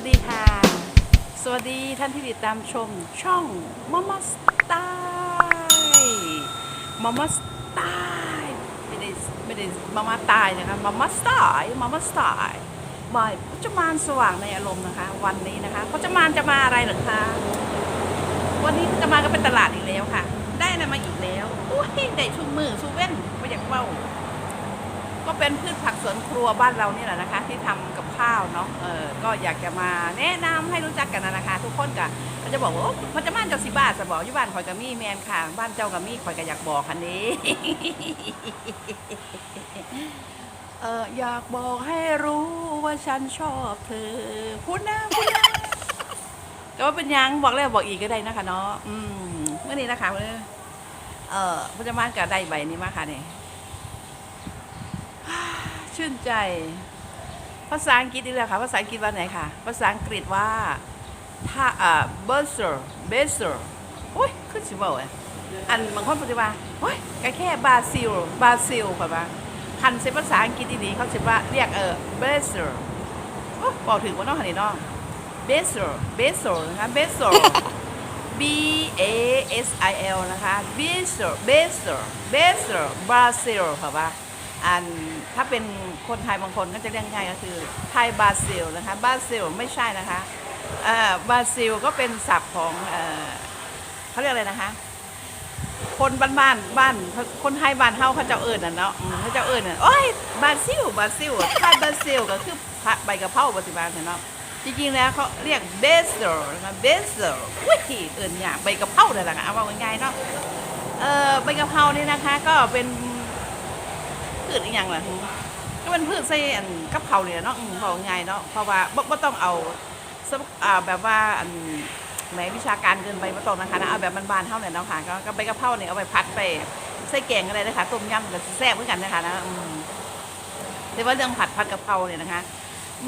วัสดีค่ะ สวัสดีท่านที่ติดตามชมช่องมอมสไตล์มอมสไตล์ไม่ได้ไม่ได้มามาตายนะคะมอมสไตล์มอมสไตล์บ่ายพจมานสว่างในอารมณ์นะคะ วันนี้นะคะพจมานจะมาอะไรหรือคะวันนี้พจมานก็เป็นตลาดอีกแล้วค่ะ ได้อะไรมาอีกแล้วอุ้ยได้ชุมมือชูเว้นไม่อยากเบ้า ก็เป็นพืชผักสวนครัวบ้านเรานี่แหละนะคะ ที่ทำกับข้าวเนาะเออก็อยากจะมาแนะนำให้รู้จักกันนะคะ ทุกคนก็ก็จะบอกว่าโอ้พอจะบ้านเจ้าสิบาทจะบอกอยู่บ้านข่อยกับมี่แมนค่ะบ้านเจ้ากับมี่ข่อยก็อยากบอกคันนี้เอออยากบอกให้รู้ว่าฉันชอบเธอพูดนะพูดนะก็ว่าเป็นยังบอกแล้วบอกอีกก็ได้นะคะเนาะอืมเมื่อนี้นะคะเมื่อเออพจมานกับได้ใบนี้มาค่ะเนี่ย ชื่นใจ ภาษาอังกฤษนี่แหละค่ะ ภาษาอังกฤษว่าไหนค่ะ ภาษาอังกฤษว่าถ้าอ่า b u r s e r b a s e r โอ้ยขึ้นสิบ่อะอันบางคนปฏิบัติโอ้ยก็แค่บาซิลบาซิลค่ะว่าคันเซภาษาอังกฤษดีๆเขาจะว่าเรียกเออ b a s e r โอ้บอกถึงว่าน้องหันนี่น้อง b a s e r b a s e r นะคะ b a s e r B A S I L นะคะ b a s e r b a s e r b a s e r Brazil ค่ะว่า อันถ้าเป็นคนไทยบางคนก็จะเรียกง่ายก็คือไทยบราซิลนะคะบราซิลไม่ใช่นะคะบราซิลก็เป็นศัพท์ของเอเขาเรียกอะไรนะคะ คนบ้านบ้านบ้านคนไทยบ้านเฮาเขาเจ้าเอิญน่ะเนาะเขาเจ้าเอิญน่ะโอ้ยบราซิลบราซิลไทยบราซิลก็คือใบกระเพราปฏิบัติเนาะจริงๆแล้วเขาเรียกเบสเซอร์นะคะเบสเซอร์อุ้ยเอิญอย่างใบกระเพราเลยล่ะค่ะเอาว่าง่ายๆเนาะเออใบกระเพรานี่นะคะ ก็เป็น พืชอีกอย่างล่ะก็เป็นพืชใส่อันกับเขาเนี่ยเนาะอืมบอกง่ายเนาะเพราะว่าบ่บ่ต้องเอาสำอ่าแบบว่าอันแหมวิชาการเกินไปบ่ต้องนะคะนะเอาแบบบานๆเท่าเนี่ยเนาะค่ะก็ก็ใบกะเพราเนี่ยเอาไปพัดไปใส่แกงอะไรนะคะต้มยำก็แซ่บเหมือนกันนะคะนะอืมแต่ว่าเรื่องผัดผัดกะเพราเนี่ยนะคะ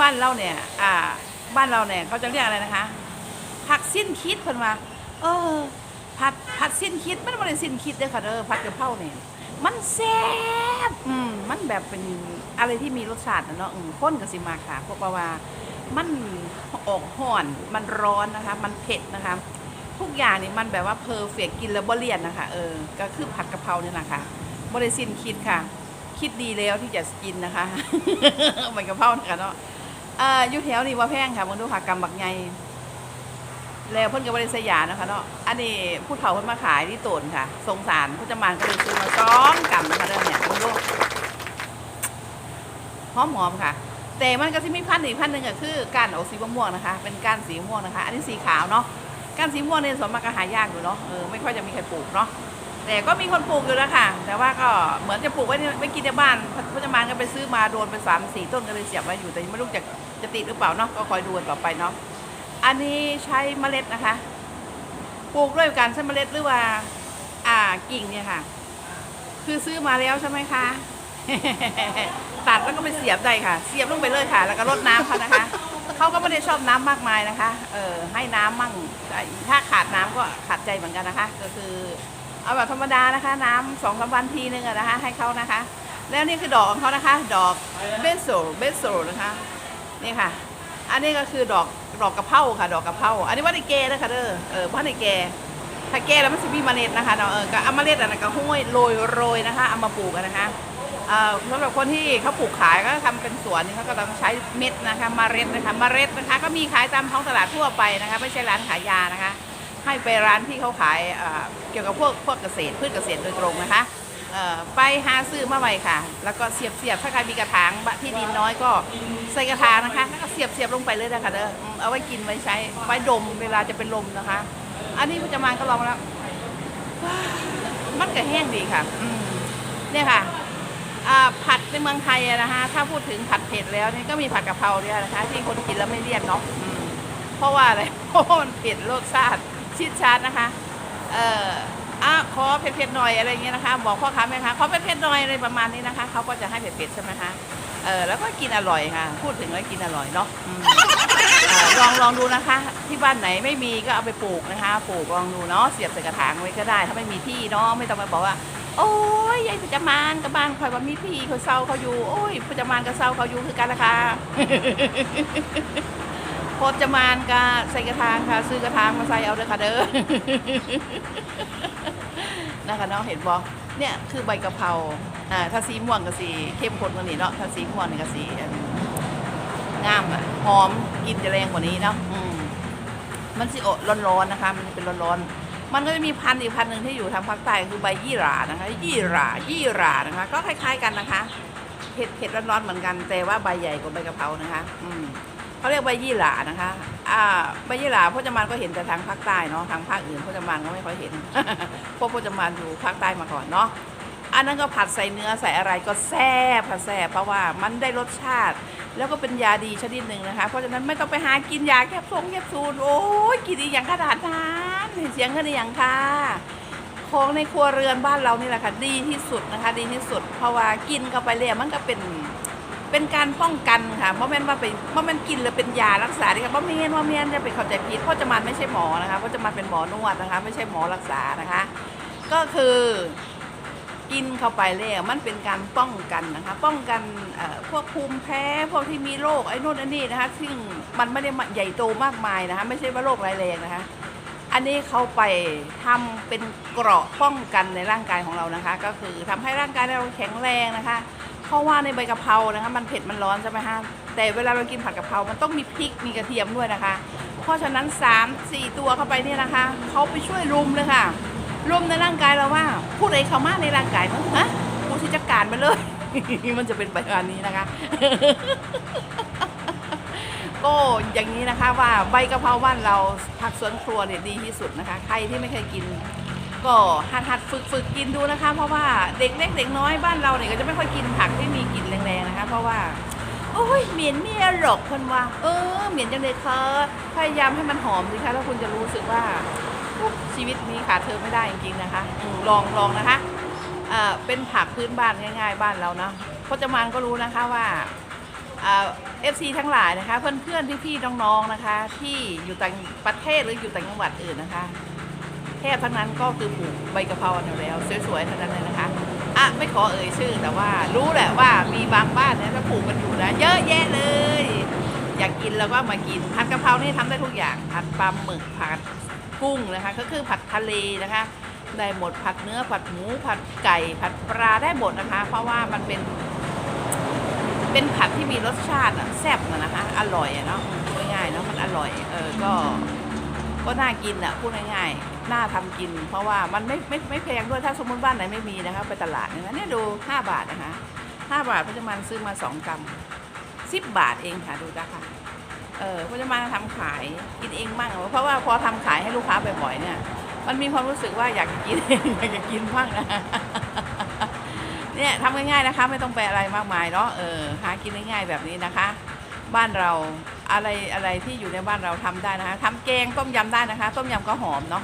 บ้านเราเนี่ย อ่า บ้านเราเนี่ยเขาจะเรียกอะไรนะคะ ผักสิ้นคิดเพิ่นว่าเออผัดผัดสิ้นคิดมันบ่ได้สิ้นคิดเด้อค่ะเด้อผัดกะเพราเนี่ย มันแซ่บอืมมันแบบเป็นอะไรที่มีรสชาตินะเนาะอืมข้นกับสิมาค่ะเพราะว่ามันออกห่อนมันร้อนนะคะ มันเผ็ดนะคะ ทุกอย่างนี่มันแบบว่าเพอร์เฟกกินแล้วบ่เลี่ยนนะคะ เออ ก็คือผัดกะเพราเนี่ยแหละค่ะบริสินคิดค่ะ คิดดีแล้วที่จะกินนะคะมันกะเพรานะคะเนาะอ่าอยู่แถวนี้ว่าแพงค่ะมึงดูค่ะกำบักไง แล้วเพิ่นก็บริสยานะคะเนาะ อันนี้ผู้เฒ่าเพิ่นมาขายที่โตนค่ะ สงสารผู้จำมานก็เลยซื้อมาสองกำนะคะเด้อเนี่ยคุณดูหอมหอมค่ะ แต่มันก็จะมีพันธุ์อีกพันธุ์หนึ่งก็คือก้านออกสีม่วงนะคะ เป็นก้านสีม่วงนะคะ อันนี้สีขาวเนาะก้านสีม่วงเนี่ยส่วนมากก็หายากอยู่เนาะ เออไม่ค่อยจะมีใครปลูกเนาะ แต่ก็มีคนปลูกอยู่แล้วค่ะ แต่ว่าก็เหมือนจะปลูกไว้ไว้กินในบ้านผู้จำมานก็ไปซื้อมาโดนไปสามสี่ต้นก็เลยเสียบไว้อยู่ แต่ไม่รู้จะจะติดหรือเปล่าเนาะ ก็คอยดูกันต่อไปเนาะ อันนี้ใช้เมล็ดนะคะ ปลูกด้วยการใช้เมล็ดหรือว่า อ่ากิ่งเนี่ยค่ะ คือซื้อมาแล้วใช่ไหมคะ ตัดแล้วก็ไปเสียบได้ค่ะ เสียบลงไปเลยค่ะ แล้วก็รดน้ำเขานะคะ เขาก็ไม่ได้ชอบน้ำมากมายนะคะ เออให้น้ำมั่ง ถ้าขาดน้ำก็ขาดใจเหมือนกันนะคะ ก็คือ เอาแบบธรรมดานะคะ น้ำสองสามวันทีนึงนะคะ ให้เขานะคะ แล้วนี่คือดอกของเขานะคะ ดอกเบสโซเบสโซนะคะ นี่ค่ะ อันนี้ก็คือดอก ดอกกระเพราค่ะ ดอกกระเพราอันนี้ว่าในแก่นะคะเด้อเออว่าในแก่ถ้าแก่แล้วมันจะมีเมล็ดนะคะเนาะเออก็เอาเมล็ดอันนั้นก็ห้อยโรยโรยนะคะเอามาปลูกกันนะคะเอ่อสำหรับคนที่เขาปลูกขายก็ทำเป็นสวนนี่เขาก็ต้องใช้เม็ดนะคะเมล็ดนะคะเมล็ดนะคะ ก็มีขายตามท้องตลาดทั่วไปนะคะ ไม่ใช่ร้านขายยานะคะ ให้ไปร้านที่เขาขายเอ่อเกี่ยวกับพวกพวกเกษตรพืชเกษตรโดยตรงนะคะ เอ่อไปหาซื้อมาไว้ค่ะ แล้วก็เสียบเสียบถ้าใครมีกระถางบะที่ดินน้อยก็ใส่กระถางนะคะแล้วก็เสียบเสียบลงไปเลยนะคะเด้ออืมเอาไว้กินไว้ใช้ไว้ดมเวลาจะเป็นลมนะคะ อันนี้พจมานก็ลองแล้วว้าวมันก็แห้งดีค่ะอืมเนี่ยค่ะ อ่าผัดในเมืองไทยอะนะคะถ้าพูดถึงผัดเผ็ดแล้วนี่ก็มีผัดกะเพราเนี่ยนะคะ ที่คนกินแล้วไม่เลี่ยนเนาะอืมเพราะว่าอะไร เพราะว่ามันเผ็ดรสชาติชิดชาตินะคะ เอ่อ อะขอเผ็ดๆหน่อยอะไรเงี้ยนะคะ บอกพ่อค้าแม่ค้าขอเผ็ดๆหน่อยอะไรประมาณนี้นะคะเขาก็จะให้เผ็ดๆใช่ไหมคะเออแล้วก็กินอร่อยค่ะ พูดถึงแล้วกินอร่อยเนาะอืมอ่าลองลองดูนะคะ ที่บ้านไหนไม่มีก็เอาไปปลูกนะคะ ปลูกลองดูเนาะเสียบใส่กระถางไว้ก็ได้ ถ้าไม่มีที่เนาะไม่ต้องมาบอกว่า โอ้ยยายพจมานกับบ้านคอยว่ามีที่เขาเศร้าเขาอยู่โอ้ยพจมานกับเศร้าเขาอยู่คือกันละคะ เพจมานกะใส่กระถางค่ะ ซื้อกระถางมาใส่เอาเด้อค่ะเด้อนะคะเนาะเห็นบอกเนี่ยคือใบกะเพราอ่าถ้าสีม่วงก็สีเข้มข้นกว่านี้เนาะถ้าสีม่วงนี่ก็สีงามอะหอมกลินจะแรงกว่านี้เนาะอืมมันสิโอะร้อนๆนะคะ มันเป็นร้อนๆมันก็จะมีพันธุ์อีกพันธุ์หนึ่งที่อยู่ทางภาคใต้คือใบยี่หร่านะคะ ยี่หร่ายี่หร่านะคะ ก็คล้าย ๆกันนะคะเผ็ดเผ็ดร้อนๆเหมือนกันแต่ว่าใบใหญ่กว่าใบกะเพรานะคะ อืม เขาเรียกใบยี่หร่านะคะ อ่าใบยี่หร่าพจมานก็เห็นแต่ทางภาคใต้เนาะทางภาคอื่นพจมานก็ไม่ค่อยเห็นเพราะพจมานอยู่ภาคใต้มาก่อนเนาะอันนั้นก็ผัดใส่เนื้อใส่อะไรก็แซ่บค่ะแซ่บเพราะว่ามันได้รสชาติ แล้วก็เป็นยาดีชนิดหนึ่งนะคะ เพราะฉะนั้นไม่ต้องไปหากินยาแคปซงแคปซูลโอ้ยกินอีกอย่างขนาดนั้นเสียงกันอีกอย่างค่ะของในครัวเรือนบ้านเรานี่แหละค่ะดีที่สุดนะคะ ดีที่สุด เพราะว่ากินเข้าไปเลยมันก็เป็น เป็นการป้องกันค่ะเพราะแม่นว่าไปเพราะมันกินแล้วเป็นยารักษาดิค่ะเพราะเมียนว่าเมียนจะไปเข้าใจผิดเพราะจะมันไม่ใช่หมอนะคะเพราะจะมันเป็นหมอนวดนะคะ ไม่ใช่หมอรักษานะคะ ก็คือกินเข้าไปแล้วมันเป็นการป้องกันนะคะ ป้องกันพวกภูมิแพ้พวกที่มีโรคไอ้นู่นไอ้นี่นะคะ ซึ่งมันไม่ได้ใหญ่โตมากมายนะคะ ไม่ใช่ว่าโรคร้ายแรงนะคะ อันนี้เขาไปทำเป็นเกราะป้องกันในร่างกายของเรานะคะ ก็คือทำให้ร่างกายเราแข็งแรงนะคะ เพราะว่าในใบกะเพรานะคะมันเผ็ดมันร้อนใช่ไหมฮะแต่เวลาเรากินผัดกะเพรา มันต้องมีพริกมีกระเทียมด้วยนะคะ เพราะฉะนั้น 3 4 ตัวเข้าไปเนี่ยนะคะเขาไปช่วยรุมเลยค่ะรุมในร่างกายเราว่าพูดอะไรเขามาในร่างกายมั้งฮะกูที่จัดการไปเลย มันจะเป็นไปแบบนี้นะคะ ก็อย่างนี้นะคะว่าใบกะเพราบ้านเราผักสวนครัวเนี่ยดีที่สุดนะคะ ใครที่ไม่เคยกิน ก็หัดหัดฝึกฝึกกินดูนะคะ เพราะว่าเด็กเล็กเด็กน้อยบ้านเราเนี่ยก็จะไม่ค่อยกินผักที่มีกลิ่นแรงๆนะคะ เพราะว่าโอ้ยเหม็นเมียหรอกคนว่า เออเหม็นจังเลยค่ะพยายามให้มันหอมสิคะแล้วคุณจะรู้สึกว่าชีวิตนี้ขาดเธอไม่ได้จริงๆนะคะลองลองนะคะเออเป็นผักพื้นบ้านง่าย ๆ บ้านเรานะพจมานก็รู้นะคะว่าเอฟซีทั้งหลายนะคะ เพื่อนๆพี่ๆน้องๆนะคะ ที่อยู่ต่างประเทศหรืออยู่ต่างจังหวัดอื่นนะคะ แทบทั้งนั้นก็คือปลูกใบกะเพราอยู่แล้วสวยๆทั้งนั้นเลยนะคะอะไม่ขอเอ่ยชื่อแต่ว่ารู้แหละว่ามีบางบ้านเนี่ยถ้าปลูกกันอยู่นะเยอะแยะเลย อยากกินแล้วก็มากินผัดกะเพรานี่ทำได้ทุกอย่างผัดปลาหมึกผัดกุ้งนะคะ ก็คือผัดทะเลนะคะได้หมดผัดเนื้อผัดหมูผัดไก่ผัดปลาได้หมดนะคะ เพราะว่ามันเป็น เป็นผัดที่มีรสชาติอะแซ่บอะนะคะ อร่อยเนาะง่ายๆเนาะมันอร่อยเออก็ก็น่ากินอะพูดง่ายๆ น่าทำกิน เพราะว่ามันไม่ไม่ไม่แพงด้วยถ้าสมมติบ้านไหนไม่มีนะคะไปตลาดเนี่ยนะเนี่ยดู5บาทนะคะ5บาทพจมันซื้อมา2กรัม10บาทเองค่ะดูนะคะเออพจมันทำขายกินเองมั่งเพราะว่าพอทำขายให้ลูกค้าบ่อยๆเนี่ย มันมีความรู้สึกว่าอยากกินเองอยากจะกินมั่งนะเนี่ยทำง่ายๆนะคะ ไม่ต้องไปอะไรมากมายเนาะเออหากินง่ายๆแบบนี้นะคะ บ้านเรา อะไรอะไรที่อยู่ในบ้านเราทำได้นะคะทำแกงต้มยำได้นะคะ ต้มยำก็หอมเนาะ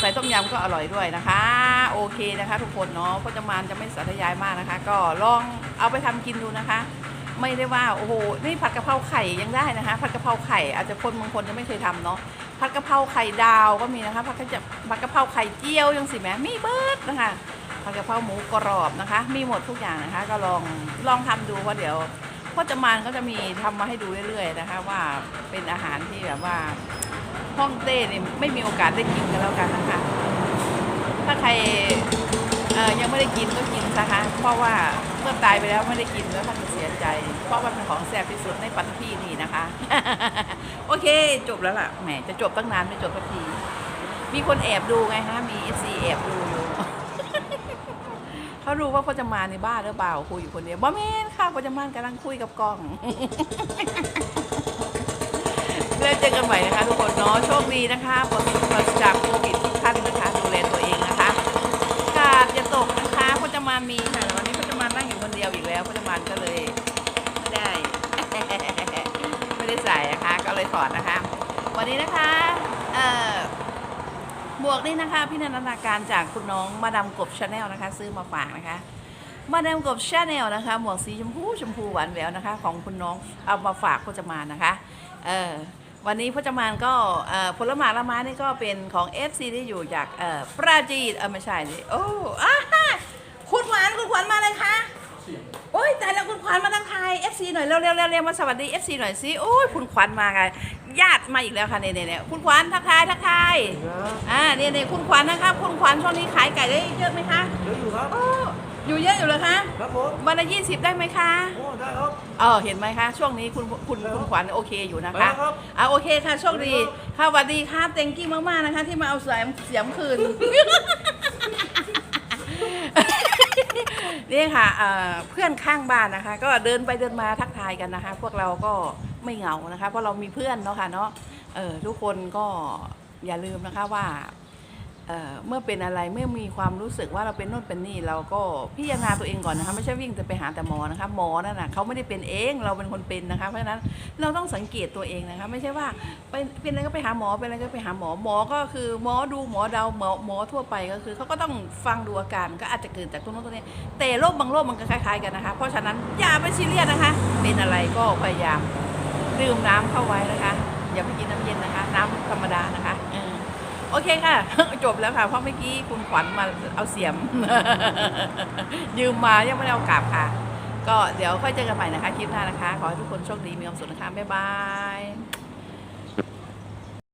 ใส่ต้มยำก็อร่อยด้วยนะคะ โอเคนะคะ ทุกคนเนาะก็จะมานจะไม่สาธยายมากนะคะ ก็ลองเอาไปทำกินดูนะคะ ไม่ได้ว่าโอ้โหนี่ผัดกะเพราไข่ยังได้นะคะ ผัดกะเพราไข่อาจจะคนบางคนจะไม่เคยทำเนาะผัดกะเพราไข่ดาวก็มีนะคะผัดกะจะผัดกะเพราไข่เจียวยังสิแม่มีเบิร์ดนะคะผัดกะเพราหมูกรอบนะคะ มีหมดทุกอย่างนะคะ ก็ลองลองทำดูว่าเดี๋ยว พ่อจะมานก็จะมีทำมาให้ดูเรื่อยๆนะคะว่าเป็นอาหารที่แบบว่าฮ่องเต้เนี่ยไม่มีโอกาสได้กินกันแล้วกันนะคะ ถ้าใครยังไม่ได้กินก็กินนะคะ เพราะว่าเมื่อตายไปแล้วไม่ได้กินแล้วท่านจะเสียใจ เพราะมันเป็นของแซ่บที่สุดในปัตพีนี่นะคะ โอเคจบแล้วล่ะแหมจะจบตั้งนานไม่จบสักที มีคนแอบดูไงฮะมีเอฟซีแอบดู รู้ว่าพ่อจะมาในบ้านหรือเปล่าคุยอยู่คนเดียวบ่แม่นค่ะพ่อจะมานกำลังคุยกับกล้องแล้วเจอกันใหม่นะคะทุกคนเนาะโชคดีนะคะปลดปลดจากโควิดทุกท่านนะคะดูแลตัวเองนะคะกาดอย่าตกนะคะพ่อจะมานมีค่ะวันนี้พ่อจะมานนั่งอยู่คนเดียวอีกแล้วพ่อจะมานก็เลยไม่ได้ ไม่ได้ใส่นะคะก็เลยถอดนะคะ วันนี้นะคะเอ่อ หมวกนี่นะคะพี่นันทนาการจากคุณน้องมาดามกบชาแนลนะคะ ซื้อมาฝากนะคะ มาดามกบชาแนลนะคะ หมวกสีชมพูชมพูหวานแหววนะคะ ของคุณน้องเอามาฝากพจมานนะคะเออวันนี้พจมานก็เออผลไม้ละไม้นี่ก็เป็นของ FC ที่อยู่จากเออปราจีนเออไม่ใช่ดิโอ้อาฮะคุณหวานคุณขวัญมาเลยค่ะโอ้ยแต่แล้วคุณขวัญมาทักทาย FC หน่อยเร็วเร็วเร็วเร็วมาสวัสดี FC หน่อยสิโอ้ยคุณขวัญมาไง ญาติมาอีกแล้วค่ะเนี่ยเนี่ยเนี่ยคุณขวัญทักทายทักทายอ่าเนี่ยเนี่ยคุณขวัญนะครับ คุณขวัญช่วงนี้ขายไก่ได้เยอะไหมคะเดี๋ยวอยู่ครับโอ้อยู่เยอะอยู่เลยคะครับผมวันละยี่สิบได้ไหมคะโอ้ได้ครับเออเห็นไหมคะช่วงนี้คุณคุณคุณขวัญโอเคอยู่นะไปคะแล้วครับอ่าโอเคค่ะโชคดีค่ะสวัสดีครับเต็งกี้มากๆนะคะ ที่มาเอาเสียงเสียงคืนนี่ค่ะเอ่อเพื่อนข้างบ้านนะคะ ก็เดินไปเดินมาทักทายกันนะคะ พวกเราก็ ไม่เหงานะคะเพราะเรามีเพื่อนเนาะค่ะเนาะเออทุกคนก็อย่าลืมนะคะว่าเเมื่อเป็นอะไรเมื่อมีความรู้สึกว่าเราเป็นโน่นเป็นนี่เราก็พิจารณาตัวเองก่อนนะคะไม่ใช่วิ่งจะไปหาแต่หมอนะคะหมอนั่นน่ะเขาไม่ได้เป็นเองเราเป็นคนเป็นนะคะ เพราะฉะนั้นเราต้องสังเกตตัวเองนะคะไม่ใช่ว่าเป็นเป็นอะไรก็ไปหาหมอเป็นอะไรก็ไปหาหมอหมอก็คือหมอดูหมอเดาหมอหมอทั่วไปก็คือเขาก็ต้องฟังดูอาการก็อาจจะเกิดจากตรงโน้นตรงนี้ แต่โรคบางโรคมันก็คล้ายๆกันนะคะ เพราะฉะนั้นอย่าไปซีเรียสนะคะ เป็นอะไรก็พยายาม ดื่มน้ำเข้าไว้นะคะ อย่าไปกินน้ำเย็นนะคะ น้ำธรรมดานะคะโอเคค่ะ จบแล้วค่ะ เพราะเมื่อกี้คุณขวัญมาเอาเสียม ยืมมายังไม่ได้เอากลับค่ะ ก็เดี๋ยวค่อยเจอกันใหม่นะคะ คลิปหน้านะคะ ขอให้ทุกคนโชคดีมีความสุขนะคะ บ๊ายบาย